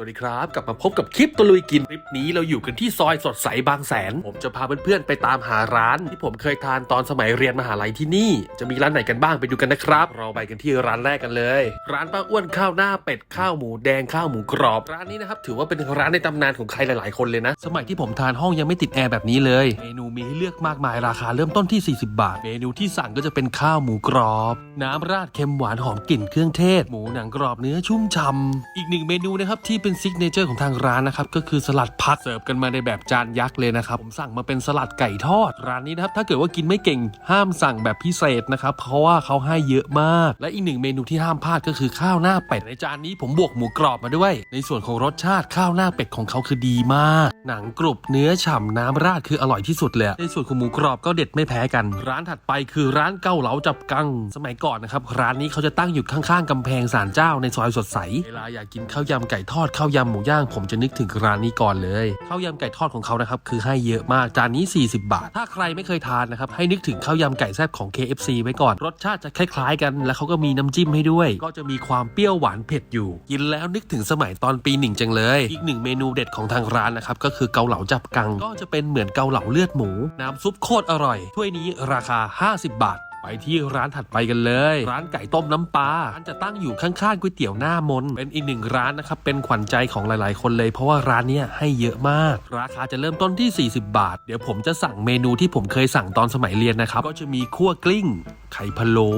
สวัสดีครับ กลับมาพบกับคลิปตะลุยกิน คลิปนี้เราอยู่กันที่ซอยสดใสบางแสน ผมจะพาเพื่อนๆไปตามหาร้าน ที่ผมเคยทานตอนสมัยเรียนมหาลัยที่นี่ จะมีร้านไหนกันบ้างไปดูกันนะครับ เราไปกันที่ร้านแรกกันเลย ร้านป้าอ้วนข้าวหน้าเป็ดข้าวหมูแดงข้าวหมูกรอบ ร้านนี้นะครับถือว่าเป็นร้านในตำนานของใครหลายๆ คนเลยนะ สมัยที่ผมทานห้องยังไม่ติดแอร์แบบนี้เลย เมนูมีให้เลือกมากมายราคาเริ่มต้นที่ 40 บาท เมนูที่สั่งก็จะเป็นข้าวหมูกรอบ น้ำราดเค็มหวานหอมกลิ่นเครื่องเทศ หมูหนังกรอบเนื้อชุ่มฉ่ำอีกหนึ่งเมนูนะครับที่เป็นซิกเนเจอร์ของทางร้านนะครับก็คือสลัดผักเสิร์ฟกันมาในแบบจานยักษ์เลยนะครับผมสั่งมาเป็นสลัดไก่ทอดร้านนี้นะครับถ้าเกิดว่ากินไม่เก่งห้ามสั่งแบบพิเศษนะครับเพราะว่าเขาให้เยอะมาก และอีกหนึ่งเมนูที่ห้ามพลาดก็คือข้าวหน้าเป็ดในจานนี้ผมบวกหมูกรอบมาด้วย ในส่วนของรสชาติข้าวหน้าเป็ดของเขาคือดีมาก หนังกรุบเนื้อฉ่ำน้ำราดคืออร่อยที่สุดเลยในส่วนของหมูกรอบก็เด็ดไม่แพ้กัน ร้านถัดไปคือร้านเกาเหลาจับกัง สมัยก่อนนะครับร้านนี้เขาจะตั้งอยู่ข้างๆกำแพงศาลเจ้าในซอยสดใสเวลาอยากกินข้าวยำไก่ทอดข้าวยำหมูย่างผมจะนึกถึงร้านนี้ก่อนเลยข้าวยำไก่ทอดของเขานะครับคือให้เยอะมากจานนี้ 40 บาท ถ้าใครไม่เคยทานนะครับให้นึกถึงข้าวยำไก่แซ่บของ KFC ไว้ก่อนรสชาติจะคล้ายๆกัน และเขาก็มีน้ำจิ้มให้ด้วย ก็จะมีความเปรี้ยวหวานเผ็ดอยู่กินแล้วนึกถึงสมัยตอนปีหนึ่งจังเลย อีกหนึ่งเมนูเด็ดของทางร้านนะครับก็คือเกาเหลาจับกัง ก็จะเป็นเหมือนเกาเหลาเลือดหมู น้ำซุปโคตรอร่อยถ้วยนี้ราคา 50 บาท ไปที่ร้านถัดไปกันเลย ร้านไก่ต้มน้ำปลาร้านจะตั้งอยู่ข้างๆก๋วยเตี๋ยวหน้ามน เป็นอีกหนึ่งร้านนะครับเป็นขวัญใจของหลายๆ คนเลย เพราะว่าร้านเนี้ยให้เยอะมาก ราคาจะเริ่มต้นที่ 40 บาท เดี๋ยวผมจะสั่งเมนูที่ผมเคยสั่งตอนสมัยเรียนนะครับก็จะมีคั่วกลิ้งไข่พะโล้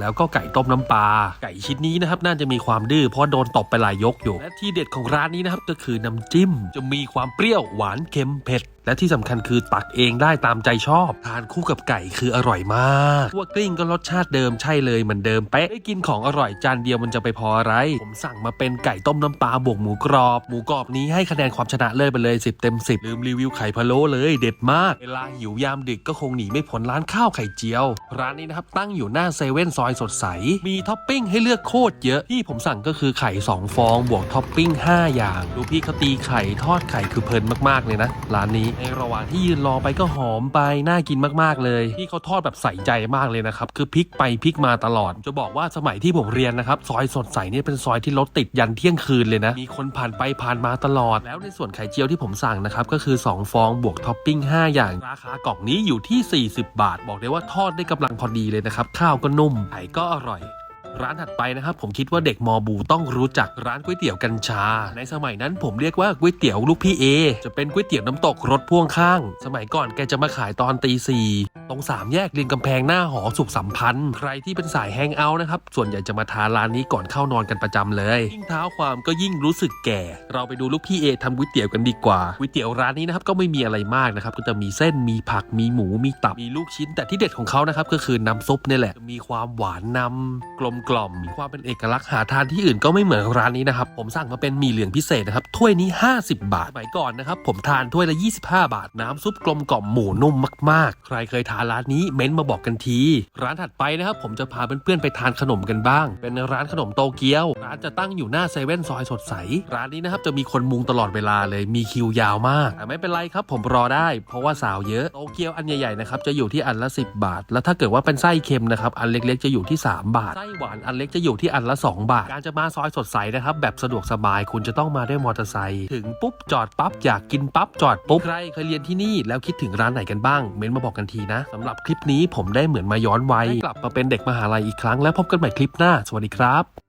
แล้วก็ไก่ต้มน้ำปลาไก่ชิ้นนี้นะครับน่าจะมีความดื้อเพราะโดนตบไปหลายยกอยู่ และที่เด็ดของร้านนี้นะครับก็คือน้ำจิ้ม จะมีความเปรี้ยวหวานเค็มเผ็ดและที่สำคัญคือตักเองได้ตามใจชอบ ทานคู่กับไก่คืออร่อยมากคั่วกลิ้งก็รสชาติเดิมใช่เลยเหมือนเดิมเป๊ะได้กินของอร่อยจานเดียวมันจะไปพออะไร ผมสั่งมาเป็นไก่ต้มน้ำปลาบวกหมูกรอบ หมูกรอบนี้ให้คะแนนความชนะเลิศไปเลย 10 เต็ม 10 ลืมรีวิวไข่พะโล้เลย เด็ดมาก เวลาหิวยามดึกก็คงหนีไม่พ้นร้านข้าวไข่เจียว ร้านนี้นะครับตั้งอยู่หน้าเซเว่นซอยสดใส มีท็อปปิ้งให้เลือกโคตรเยอะ ที่ผมสั่งก็คือไข่ 2 ฟอง บวกท็อปปิ้ง 5 อย่าง ดูพี่เขาตีไข่ทอดไข่คือเพลินมากๆเลยนะ ร้านนี้ในระหว่างที่ยืนรอไปก็หอมไป น่ากินมากๆเลย พี่เขาทอดแบบใส่ใจมากเลยนะครับ คือพลิกไปพลิกมาตลอด จะบอกว่าสมัยที่ผมเรียนนะครับ ซอยสดใสเนี่ยเป็นซอยที่รถติดยันเที่ยงคืนเลยนะ มีคนผ่านไปผ่านมาตลอด แล้วในส่วนไข่เจียวที่ผมสั่งนะครับ ก็คือ 2 ฟองบวกท็อปปิ้ง 5 อย่าง ราคากล่องนี้อยู่ที่ 40 บาท บอกได้ว่าทอดได้กำลังพอดีเลยนะครับ ข้าวก็นุ่มไข่ก็อร่อย ร้านถัดไปนะครับผมคิดว่าเด็กมอบูต้องรู้จักร้านก๋วยเตี๋ยวกัญชา ในสมัยนั้นผมเรียกว่าก๋วยเตี๋ยวลูกพี่เอจะเป็นก๋วยเตี๋ยวน้ำตกรถพ่วงข้าง สมัยก่อนแกจะมาขายตอนตีสี่ตรงสามแยกเรียงกำแพงหน้าหอสุขสัมพันธ์ ใครที่เป็นสายแฮงเอาท์นะครับส่วนใหญ่จะมาทานร้านนี้ก่อนเข้านอนกันประจำเลยยิ่งเท้าความก็ยิ่งรู้สึกแก่ เราไปดูลูกพี่เอทำก๋วยเตี๋ยวกันดีกว่าก๋วยเตี๋ยวร้านนี้นะครับก็ไม่มีอะไรมากนะครับก็จะมีเส้นมีผักมีหมูมีตับมีลูกชิ้น แต่ที่เด็ดของเขานะครับก็คือน้ำซุปนี่แหละมีความหวานนำกลมกล่อมมีความเป็นเอกลักษณ์หาทานที่อื่นก็ไม่เหมือนร้านนี้นะครับ ผมสั่งมาเป็นหมี่เหลืองพิเศษนะครับถ้วยนี้ 50 บาทสมัยก่อนนะครับผมทานถ้วยละ 25 บาท น้ำซุปกลมกล่อมหมูนุ่มมากๆ ใครเคยทานร้านนี้เม้นต์มาบอกกันที ร้านถัดไปนะครับผมจะพาเพื่อนๆไปทานขนมกันบ้าง เป็นร้านขนมโตเกียว ร้านจะตั้งอยู่หน้าเซเว่นซอยสดใส ร้านนี้นะครับจะมีคนมุงตลอดเวลาเลยมีคิวยาวมากแต่ไม่เป็นไรครับ ผมรอได้ เพราะว่าสาวเยอะโตเกียวอันใหญ่ๆนะครับจะอยู่ที่อันละ 10 บาท แล้วถ้าเกิดว่าเป็นไส้เค็มนะครับอันเล็กๆจะอยู่ที่ 3 บาทไส้หวานอันเล็กจะอยู่ที่อันละ 2 บาท การจะมาซอยสดใสนะครับ แบบสะดวกสบายคุณจะต้องมาด้วยมอเตอร์ไซค์ถึงปุ๊บจอดปั๊บอยากกินปั๊บจอดปุ๊บใครเคยเรียนที่นี่แล้วคิดถึงร้านไหนกันบ้าง เม้นมาบอกกันทีนะสำหรับคลิปนี้ผมได้เหมือนมาย้อนวัยกลับมาเป็นเด็กมหาลัยอีกครั้งแล้วพบกันใหม่คลิปหน้า สวัสดีครับ